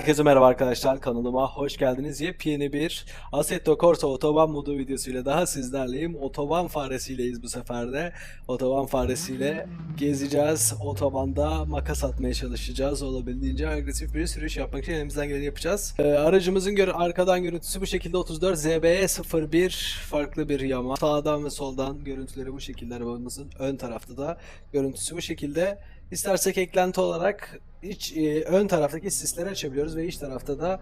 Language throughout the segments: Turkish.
Herkese merhaba arkadaşlar kanalıma hoş geldiniz. Yepyeni bir Assetto Corsa otoban modu videosuyla daha sizlerleyim. Otoban faresiyleyiz bu sefer de. Otoban faresiyle gezeceğiz. Otobanda makas atmaya çalışacağız. Olabildiğince agresif bir sürüş yapmak için elimizden geleni yapacağız. Ee, aracımızın gör arkadan görüntüsü bu şekilde 34 ZBE 01 farklı bir yama. Sağdan ve soldan görüntüleri bu şekilde arabamızın ön tarafta da görüntüsü bu şekilde. İstersek eklenti olarak iç e, ön taraftaki sisleri açabiliyoruz ve iç tarafta da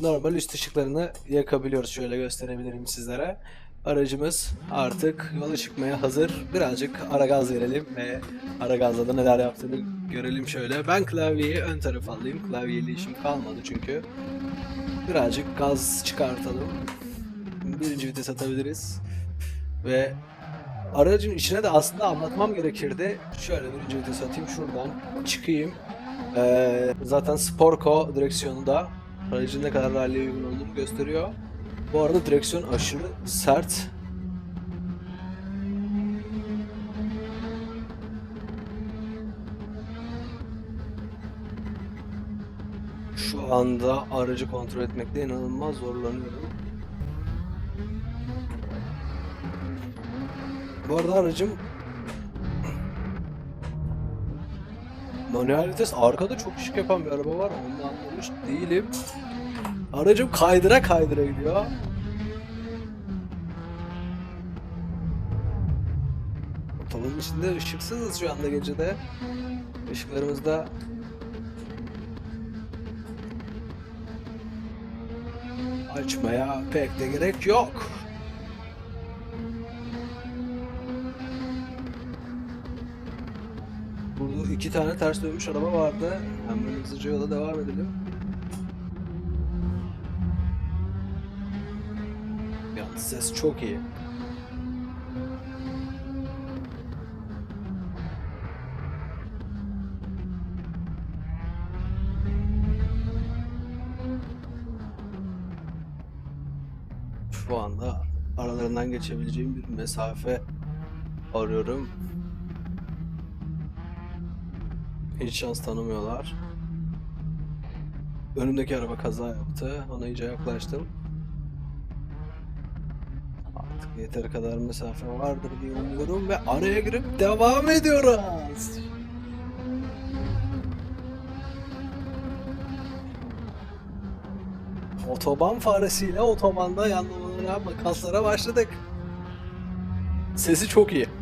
normal üst ışıklarını yakabiliyoruz. Şöyle gösterebilirim sizlere. Aracımız artık yola çıkmaya hazır. Birazcık ara gaz verelim ve ara gazla da neler yaptığını görelim şöyle. Ben klavyeyi ön tarafa alayım. Klavyeyle işim kalmadı çünkü. Birazcık gaz çıkartalım. Birinci vites atabiliriz. Ve aracın içine de aslında anlatmam gerekirdi. Şöyle birinci vites atayım şuradan çıkayım. Ee, zaten Sporco direksiyonunda aracın ne kadar rally'e uygun olduğunu gösteriyor. Bu arada direksiyon aşırı sert. Şu anda aracı kontrol etmekte inanılmaz zorlanıyorum. Bu arada aracım Manuel vites arkada çok ışık yapan bir araba var. Onu anlamış değilim. Aracım kaydıra kaydıra gidiyor. Otobanın içinde ışıksızız şu anda gecede. Işıklarımız da açmaya pek de gerek yok. İki tane ters dönmüş araba vardı. Hemen hızlıca yola devam edelim. Yalnız ses çok iyi. Şu anda aralarından geçebileceğim bir mesafe arıyorum. Hiç şans tanımıyorlar. Önümdeki araba kaza yaptı. Ona iyice yaklaştım. Artık yeteri kadar mesafe vardır diye umuyorum ve araya girip devam ediyoruz. Otoban faresiyle otobanda yanlamalara, makaslara başladık. Sesi çok iyi.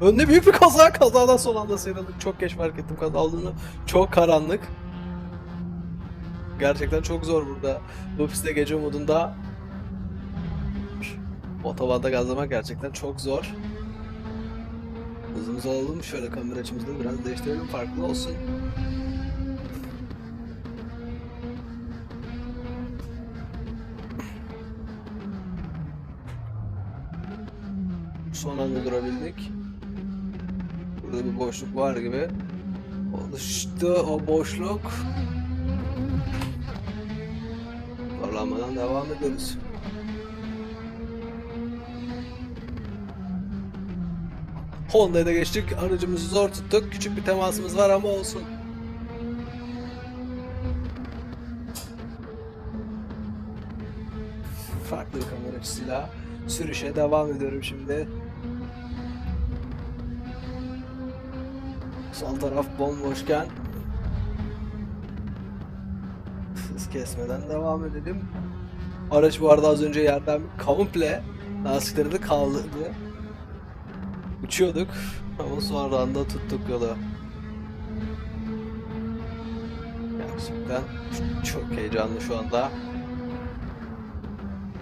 Önde büyük bir kaza. Kazadan son anda sıyrıldık. Çok geç fark ettim kaza olduğunu. Çok karanlık. Gerçekten çok zor burada. Bu pistte gece modunda otobanda gazlamak gerçekten çok zor. Hızımızı alalım. Şöyle kamera açımızı biraz değiştirelim. Farklı olsun. Son anda durabildik. Burada bir boşluk var gibi. Oluştu o boşluk. Zorlanmadan devam ediyoruz. Honda'ya da geçtik. Aracımızı zor tuttuk. Küçük bir temasımız var ama olsun. Farklı bir kamera açısıyla sürüşe devam ediyorum şimdi. Sol taraf bomboşken hız kesmeden devam edelim. Araç bu arada az önce yerden komple lastikleri de kaldırdı. Uçuyorduk ama sonradan da tuttuk yolu. Gerçekten çok heyecanlı şu anda.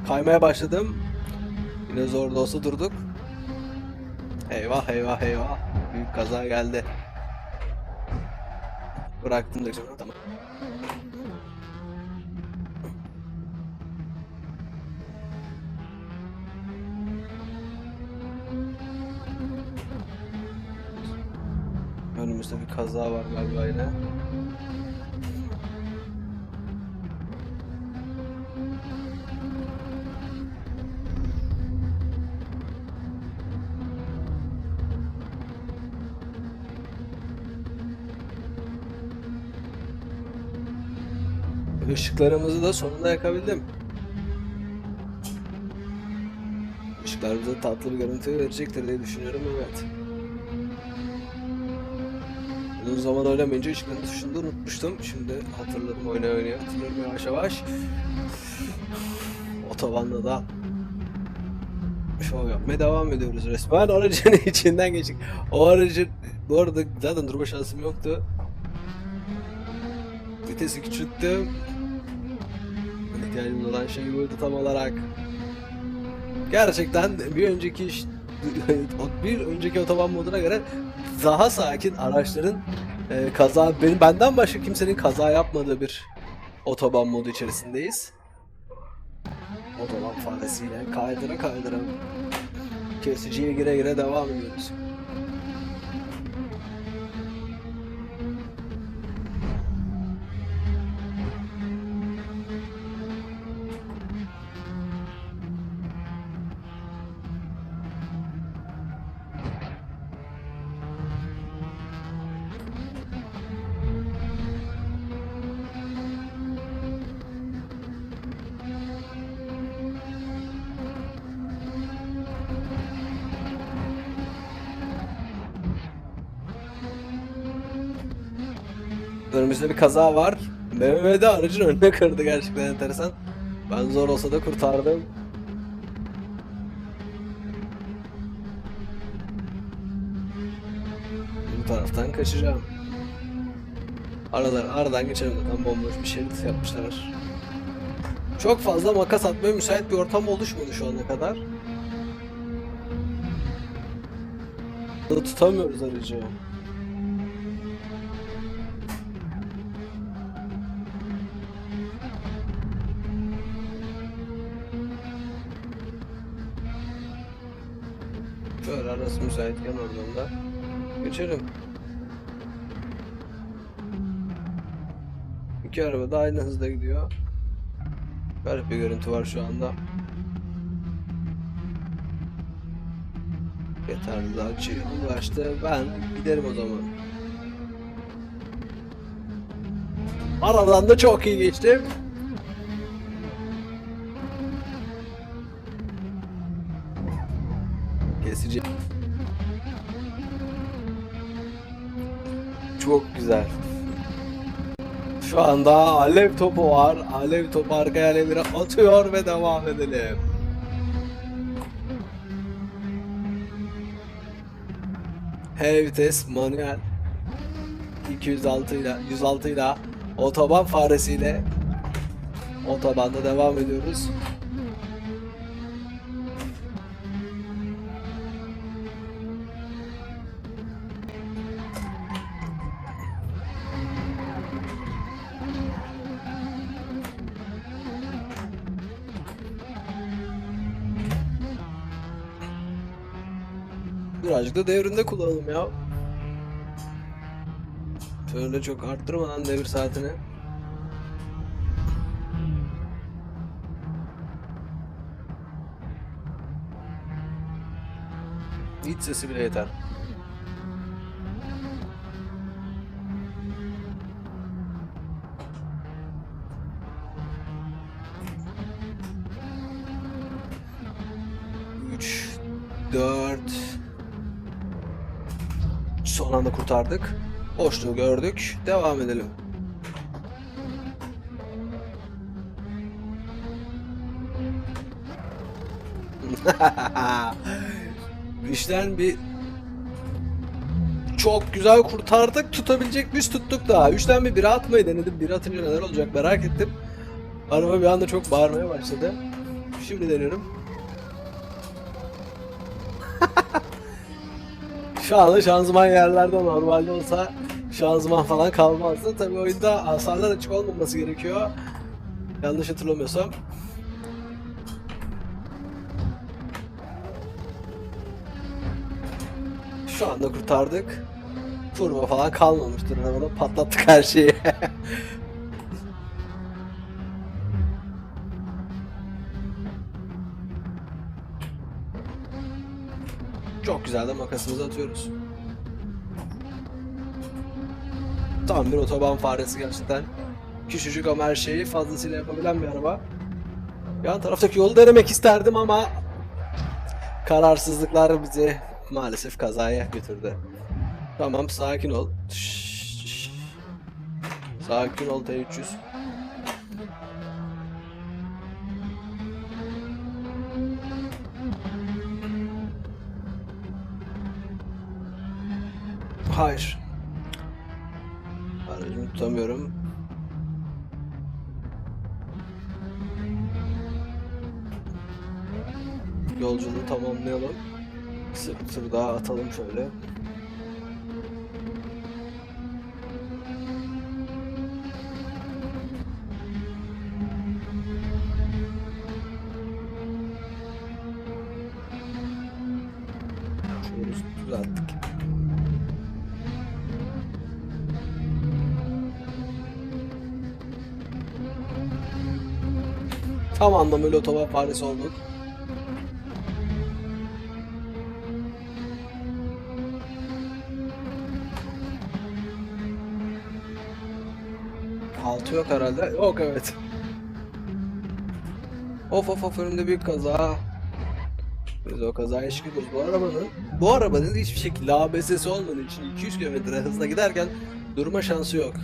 Kaymaya başladım. Yine zor da olsa durduk. Eyvah eyvah eyvah. Büyük kaza geldi. Bıraktım da tamam. Önümüzde bir kaza var galiba yine. Işıklarımızı da sonunda yakabildim. Işıklar bize tatlı bir görüntü verecektir diye düşünüyorum evet. Uzun zaman oynamayınca ışıkların tuşunu unutmuştum. Şimdi hatırladım oynaya oynaya hatırlıyorum yavaş yavaş. Otobanda da şov yapmaya devam ediyoruz resmen. Aracın içinden geçtik. O aracın bu arada zaten durma şansım yoktu. Vitesi küçülttüm. İhtiyacım olan şey buydu tam olarak. Gerçekten bir önceki iş- bir önceki otoban moduna göre daha sakin araçların e, kaza benim benden başka kimsenin kaza yapmadığı bir otoban modu içerisindeyiz. Otoban faresiyle kaydıra kaydıra kesiciye gire gire devam ediyoruz. Önümüzde bir kaza var. BMW de aracın önüne kırdı gerçekten enteresan. Ben zor olsa da kurtardım. Bu taraftan kaçacağım. Aradan, aradan geçelim zaten bomboş bir şerit yapmışlar. Çok fazla makas atmaya müsait bir ortam oluşmadı şu ana kadar. Tutamıyoruz aracı. Müsaitken oradan da geçelim. İki araba da aynı hızda gidiyor. Garip bir görüntü var şu anda. Yeterli daha açıyı ulaştı. Ben giderim o zaman. Aradan da çok iyi geçtim. Çok güzel. Şu anda alev topu var. Alev topu arkaya alevleri atıyor ve devam edelim. H vites manuel 206 ile 106 ile otoban faresiyle otobanda devam ediyoruz. Birazcık da devrinde kullanalım ya. Şöyle çok arttırmadan devir saatini. İç sesi bile yeter. Dört, Son anda kurtardık. Boşluğu gördük. Devam edelim. İşten bir çok güzel kurtardık. Tutabilecek miyiz? Tuttuk daha. Üçten bir bira atmayı denedim. Bira atınca neler olacak merak ettim. Araba bir anda çok bağırmaya başladı. Şimdi deniyorum. Şu anda şanzıman yerlerde normalde olsa şanzıman falan kalmazdı. Tabi oyunda hasarlar açık olmaması gerekiyor. Yanlış hatırlamıyorsam. Şu anda kurtardık. Turbo falan kalmamıştır arabada. Patlattık her şeyi. Çok güzel de makasımızı atıyoruz. Tam bir otoban faresi gerçekten. Küçücük ama her şeyi fazlasıyla yapabilen bir araba. Yan taraftaki yolu denemek isterdim ama kararsızlıklar bizi maalesef kazaya götürdü. Tamam sakin ol. Şşş. Sakin ol T300. Hayır. Aracımı tutamıyorum. Yolculuğu tamamlayalım. Sır, sır daha atalım. Şöyle düzelttik. Tam anlamıyla otoban faresi olduk. Altı yok herhalde. Yok evet. Of of of önümde büyük kaza. Biz o kazaya şükürüz. Bu arabanın bu arabanın hiçbir şekilde ABS'si olmadığı için 200 km hızla giderken durma şansı yok.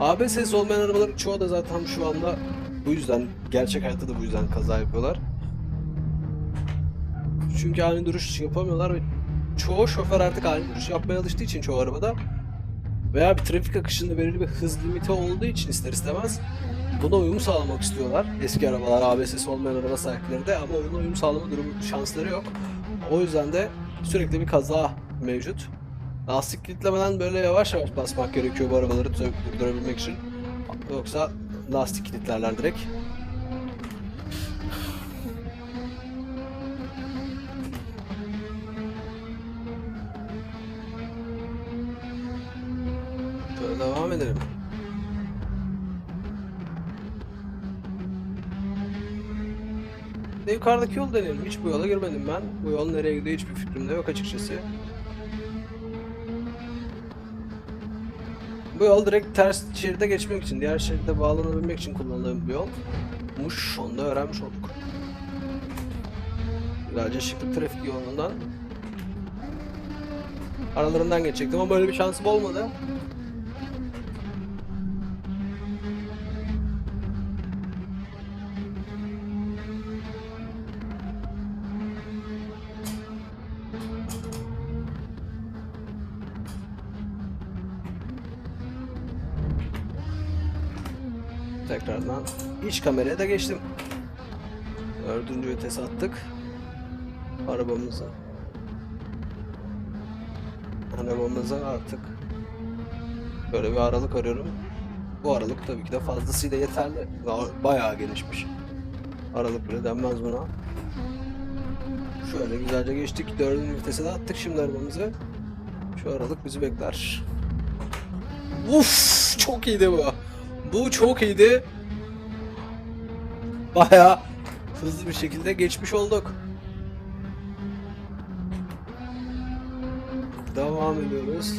ABS'si olmayan arabaların çoğu da zaten şu anda bu yüzden gerçek hayatta da bu yüzden kaza yapıyorlar. Çünkü ani duruş yapamıyorlar ve çoğu şoför artık ani duruş yapmaya alıştığı için çoğu arabada veya bir trafik akışında belirli bir hız limiti olduğu için ister istemez buna uyum sağlamak istiyorlar. Eski arabalar, ABS'si olmayan araba sahipleri de ama buna uyum sağlama durumu şansları yok. O yüzden de sürekli bir kaza mevcut. Lastik kilitlemeden böyle yavaş yavaş basmak gerekiyor bu arabaları durdurabilmek için. Yoksa lastik kilitlerler direkt. Şöyle devam edelim. Yukarıdaki yol deneyelim. Hiç bu yola girmedim ben. Bu yol nereye gidiyor hiçbir fikrim de yok açıkçası. Bu yol direkt ters şeride geçmek için, diğer şeride bağlanabilmek için kullanılan bir yolmuş. Onu da öğrenmiş olduk. Güzelce şıklık trafik yolundan aralarından geçecektim ama böyle bir şansım olmadı. Tekrardan iç kameraya da geçtim. Dördüncü vites attık. Arabamıza. Arabamıza artık böyle bir aralık arıyorum. Bu aralık tabii ki de fazlasıyla yeterli. Ba- Bayağı gelişmiş. Aralık bile denmez buna. Şöyle güzelce geçtik. Dördüncü vitese de attık şimdi arabamızı. Şu aralık bizi bekler. Uf, çok iyiydi bu. Bu çok iyiydi. Bayağı hızlı bir şekilde geçmiş olduk. Devam ediyoruz.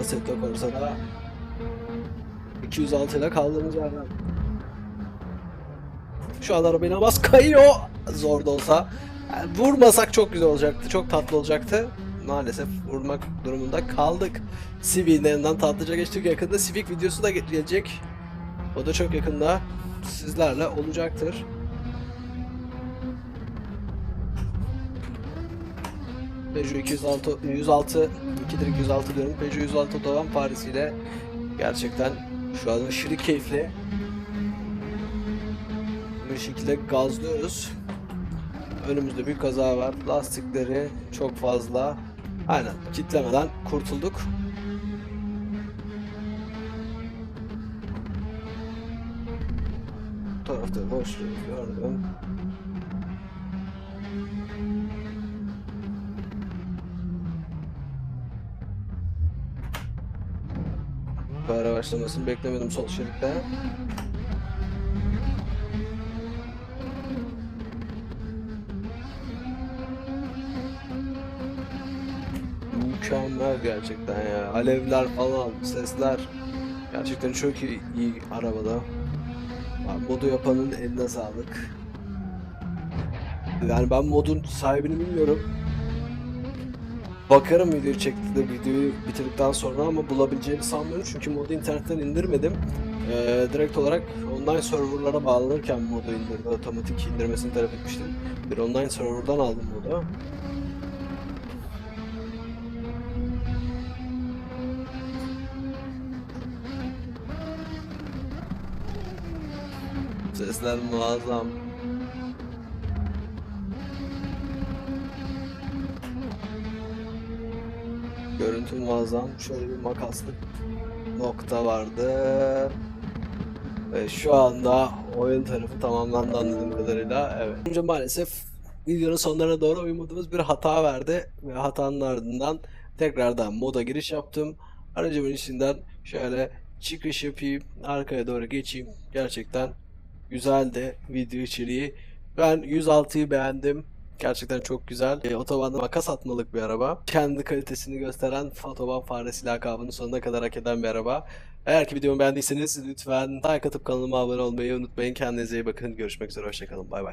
Assetto Corsa'da 206 ile kaldığımız yerden. Şu an araba inanılmaz kayıyor. Zor da olsa. Yani vurmasak çok güzel olacaktı. Çok tatlı olacaktı. Maalesef vurmak durumunda kaldık. Yanından tatlıca geçtik. Yakında Civic videosu da ge- gelecek. O da çok yakında sizlerle olacaktır. Peugeot 206, 106, 2'dir 206 diyorum. Peugeot 106 otoban Paris ile gerçekten şu an aşırı keyifli bir şekilde gazlıyoruz. Önümüzde bir kaza var. Lastikleri çok fazla. Aynen kitlemeden kurtulduk. Bu tarafta boşluğu gördüm. Para başlamasını beklemedim sol şeritte. Mükemmel gerçekten ya. Alevler falan, sesler. Gerçekten çok iyi, iyi arabada. Modu yapanın eline sağlık. Yani ben modun sahibini bilmiyorum. Bakarım video çektiğinde videoyu bitirdikten sonra ama bulabileceğimi sanmıyorum çünkü modu internetten indirmedim. Ee, direkt olarak online serverlara bağlanırken modu indirdi. Otomatik indirmesini talep etmiştim. Bir online serverdan aldım modu. Sesler muazzam. Görüntü muazzam. Şöyle bir makaslık nokta vardı. Ve şu anda oyun tarafı tamamlandı anladığım kadarıyla. Evet. Önce maalesef videonun sonlarına doğru modumuz bir hata verdi. Ve hatanın ardından tekrardan moda giriş yaptım. Aracımın içinden şöyle çıkış yapayım. Arkaya doğru geçeyim. Gerçekten güzeldi video içeriği. Ben 106'yı beğendim. Gerçekten çok güzel. E, otobanda makas atmalık bir araba. Kendi kalitesini gösteren otoban faresi lakabını sonuna kadar hak eden bir araba. Eğer ki videomu beğendiyseniz lütfen like atıp kanalıma abone olmayı unutmayın. Kendinize iyi bakın. Görüşmek üzere. Hoşçakalın. Bay bay.